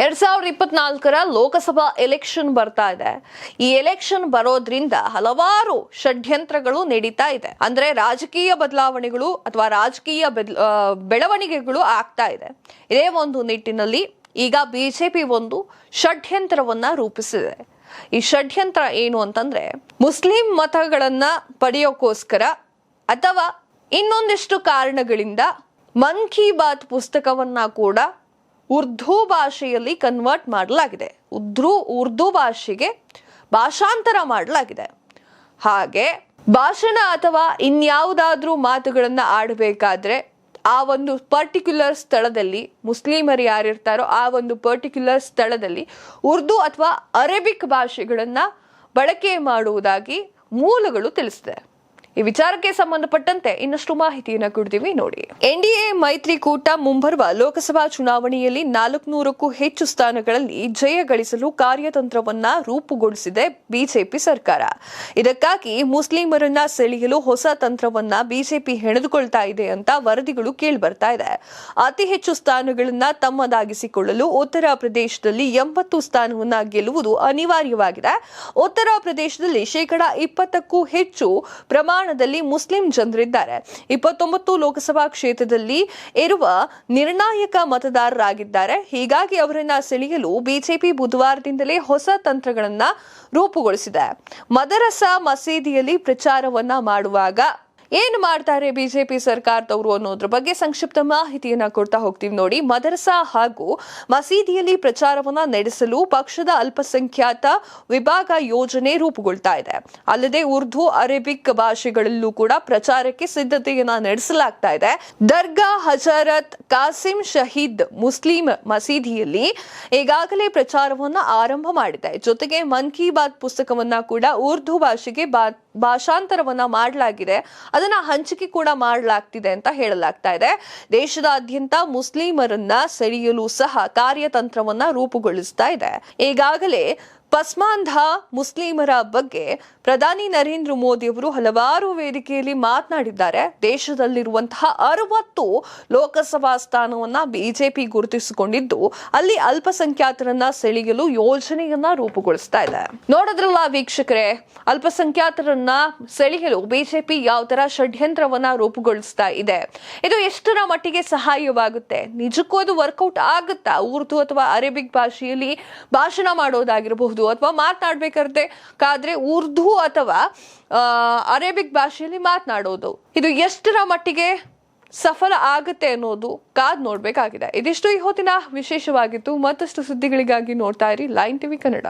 ಎರಡ್ ಸಾವಿರದ ಇಪ್ಪತ್ನಾಲ್ಕರ ಲೋಕಸಭಾ ಎಲೆಕ್ಷನ್ ಬರ್ತಾ ಇದೆ. ಈ ಎಲೆಕ್ಷನ್ ಬರೋದ್ರಿಂದ ಹಲವಾರು ಷಡ್ಯಂತ್ರಗಳು ನಡೀತಾ ಇದೆ. ಅಂದ್ರೆ ರಾಜಕೀಯ ಬದಲಾವಣೆಗಳು ಅಥವಾ ರಾಜಕೀಯ ಬೆಳವಣಿಗೆಗಳು ಆಗ್ತಾ ಇದೆ. ಇದೇ ಒಂದು ನಿಟ್ಟಿನಲ್ಲಿ ಈಗ ಬಿಜೆಪಿ ಒಂದು ಷಡ್ಯಂತ್ರವನ್ನ ರೂಪಿಸಿದೆ. ಈ ಷಡ್ಯಂತ್ರ ಏನು ಅಂತಂದ್ರೆ ಮುಸ್ಲಿಂ ಮತಗಳನ್ನ ಪಡೆಯೋಕೋಸ್ಕರ ಅಥವಾ ಇನ್ನೊಂದಿಷ್ಟು ಕಾರಣಗಳಿಂದ ಮನ್ ಕಿ ಬಾತ್ ಪುಸ್ತಕವನ್ನ ಕೂಡ ಉರ್ದು ಭಾಷೆಯಲ್ಲಿ ಕನ್ವರ್ಟ್ ಮಾಡಲಾಗಿದೆ. ಉರ್ದು ಉರ್ದು ಭಾಷೆಗೆ ಭಾಷಾಂತರ ಮಾಡಲಾಗಿದೆ. ಹಾಗೆ ಭಾಷಣ ಅಥವಾ ಇನ್ಯಾವುದಾದ್ರೂ ಮಾತುಗಳನ್ನು ಆಡಬೇಕಾದ್ರೆ ಆ ಒಂದು ಪರ್ಟಿಕ್ಯುಲರ್ ಸ್ಥಳದಲ್ಲಿ ಮುಸ್ಲಿಮರು ಯಾರಿರ್ತಾರೋ ಆ ಒಂದು ಪರ್ಟಿಕ್ಯುಲರ್ ಸ್ಥಳದಲ್ಲಿ ಉರ್ದು ಅಥವಾ ಅರೇಬಿಕ್ ಭಾಷೆಗಳನ್ನು ಬಳಕೆ ಮಾಡುವುದಾಗಿ ಮೂಲಗಳು ತಿಳಿಸಿದೆ. ಈ ವಿಚಾರಕ್ಕೆ ಸಂಬಂಧಪಟ್ಟಂತೆ ಇನ್ನಷ್ಟು ಮಾಹಿತಿಯನ್ನು ಕೊಡ್ತೀವಿ ನೋಡಿ. ಎನ್ಡಿಎ ಮೈತ್ರಿಕೂಟ ಮುಂಬರುವ ಲೋಕಸಭಾ ಚುನಾವಣೆಯಲ್ಲಿ ನಾಲ್ಕುನೂರಕ್ಕೂ ಹೆಚ್ಚು ಸ್ಥಾನಗಳಲ್ಲಿ ಜಯ ಗಳಿಸಲು ಕಾರ್ಯತಂತ್ರವನ್ನ ರೂಪುಗೊಳಿಸಿದೆ ಬಿಜೆಪಿ ಸರ್ಕಾರ. ಇದಕ್ಕಾಗಿ ಮುಸ್ಲಿಮರನ್ನ ಸೆಳೆಯಲು ಹೊಸ ತಂತ್ರವನ್ನ ಬಿಜೆಪಿ ಹೆಣೆದುಕೊಳ್ತಾ ಇದೆ ಅಂತ ವರದಿಗಳು ಕೇಳಿಬರ್ತಾ ಇದೆ. ಅತಿ ಹೆಚ್ಚು ಸ್ಥಾನಗಳನ್ನ ತಮ್ಮದಾಗಿಸಿಕೊಳ್ಳಲು ಉತ್ತರ ಪ್ರದೇಶದಲ್ಲಿ ಎಂಬತ್ತು ಸ್ಥಾನವನ್ನ ಗೆಲ್ಲುವುದು ಅನಿವಾರ್ಯವಾಗಿದೆ. ಉತ್ತರ ಪ್ರದೇಶದಲ್ಲಿ ಶೇಕಡಾ ಇಪ್ಪತ್ತಕ್ಕೂ ಹೆಚ್ಚು ಪ್ರಮಾಣದಲ್ಲಿ ಮುಸ್ಲಿಂ ಜನರಿದ್ದಾರೆ. ಇಪ್ಪತ್ತೊಂಬತ್ತು ಲೋಕಸಭಾ ಕ್ಷೇತ್ರದಲ್ಲಿ ಇರುವ ನಿರ್ಣಾಯಕ ಮತದಾರರಾಗಿದ್ದಾರೆ. ಹೀಗಾಗಿ ಅವರನ್ನ ಸೆಳೆಯಲು ಬಿಜೆಪಿ ಬುಧವಾರದಿಂದಲೇ ಹೊಸ ತಂತ್ರಗಳನ್ನ ರೂಪುಗೊಳಿಸಿದೆ. ಮದರಸ ಮಸೀದಿಯಲ್ಲಿ ಪ್ರಚಾರವನ್ನ ಮಾಡುವಾಗ ಏನ್ ಮಾಡ್ತಾರೆ ಬಿಜೆಪಿ ಸರ್ಕಾರದವರು ಅನ್ನೋದ್ರ ಬಗ್ಗೆ ಸಂಕ್ಷಿಪ್ತ ಮಾಹಿತಿಯನ್ನ ಕೊಡ್ತಾ ಹೋಗ್ತೀವಿ ನೋಡಿ. ಮದರಸಾ ಹಾಗೂ ಮಸೀದಿಯಲ್ಲಿ ಪ್ರಚಾರವನ್ನ ನಡೆಸಲು ಪಕ್ಷದ ಅಲ್ಪಸಂಖ್ಯಾತ ವಿಭಾಗ ಯೋಜನೆ ರೂಪುಗೊಳ್ತಾ ಇದೆ. ಅಲ್ಲದೆ ಉರ್ದು, ಅರೇಬಿಕ್ ಭಾಷೆಗಳಲ್ಲೂ ಕೂಡ ಪ್ರಚಾರಕ್ಕೆ ಸಿದ್ಧತೆಯನ್ನ ನಡೆಸಲಾಗ್ತಾ ಇದೆ. ದರ್ಗಾ ಹಜರತ್ ಕಾಸಿಂ ಶಹೀದ್ ಮುಸ್ಲಿಂ ಮಸೀದಿಯಲ್ಲಿ ಈಗಾಗಲೇ ಪ್ರಚಾರವನ್ನ ಆರಂಭ ಮಾಡಿದೆ. ಜೊತೆಗೆ ಮನ್ ಕಿ ಬಾತ್ ಪುಸ್ತಕವನ್ನ ಕೂಡ ಉರ್ದು ಭಾಷೆಗೆ ಬಾ- ಭಾಷಾಂತರವನ್ನ ಮಾಡಲಾಗಿದೆ. ಅದನ್ನ ಹಂಚಿಕೆ ಕೂಡ ಮಾಡಲಾಗ್ತಿದೆ ಅಂತ ಹೇಳಲಾಗ್ತಾ ಇದೆ. ದೇಶದಾದ್ಯಂತ ಮುಸ್ಲಿಮರನ್ನ ಸೆಳೆಯಲು ಸಹ ಕಾರ್ಯತಂತ್ರವನ್ನ ರೂಪುಗೊಳಿಸ್ತಾ ಇದೆ. ಈಗಾಗಲೇ ಪಸ್ಮಾಂಧ ಮುಸ್ಲಿಮರ ಬಗ್ಗೆ ಪ್ರಧಾನಿ ನರೇಂದ್ರ ಮೋದಿ ಅವರು ಹಲವಾರು ವೇದಿಕೆಯಲ್ಲಿ ಮಾತನಾಡಿದ್ದಾರೆ. ದೇಶದಲ್ಲಿರುವಂತಹ ಅರವತ್ತು ಲೋಕಸಭಾ ಸ್ಥಾನವನ್ನ ಬಿಜೆಪಿ ಗುರುತಿಸಿಕೊಂಡಿದ್ದು, ಅಲ್ಲಿ ಅಲ್ಪಸಂಖ್ಯಾತರನ್ನ ಸೆಳೆಯಲು ಯೋಜನೆಯನ್ನ ರೂಪುಗೊಳಿಸ್ತಾ ಇದೆ. ನೋಡೋದ್ರಲ್ಲ ವೀಕ್ಷಕರೇ, ಅಲ್ಪಸಂಖ್ಯಾತರನ್ನ ಸೆಳೆಯಲು ಬಿಜೆಪಿ ಯಾವ ತರ ಷಡ್ಯಂತ್ರವನ್ನ ರೂಪುಗೊಳಿಸ್ತಾ ಇದೆ. ಇದು ಎಷ್ಟರ ಮಟ್ಟಿಗೆ ಸಹಾಯವಾಗುತ್ತೆ? ನಿಜಕ್ಕೂ ಅದು ವರ್ಕೌಟ್ ಆಗುತ್ತಾ? ಉರ್ದು ಅಥವಾ ಅರೇಬಿಕ್ ಭಾಷೆಯಲ್ಲಿ ಭಾಷಣ ಮಾಡೋದಾಗಿರಬಹುದು ಅಥವಾ ಮಾತನಾಡ್ಬೇಕಾದ್ರೆ, ಕಾದ್ರೆ ಉರ್ದು ಅಥವಾ ಅರೇಬಿಕ್ ಭಾಷೆಯಲ್ಲಿ ಮಾತನಾಡೋದು. ಇದು ಎಷ್ಟರ ಮಟ್ಟಿಗೆ ಸಫಲ ಆಗುತ್ತೆ ಅನ್ನೋದು ಕಾದ್ ನೋಡ್ಬೇಕಾಗಿದೆ. ಇದಿಷ್ಟು ಈ ಹೊತ್ತಿನ ವಿಶೇಷವಾಗಿತ್ತು ಮತ್ತಷ್ಟು ಸುದ್ದಿಗಳಿಗಾಗಿ ನೋಡ್ತಾ ಇರಿ ಲೈನ್ ಟಿವಿ ಕನ್ನಡ.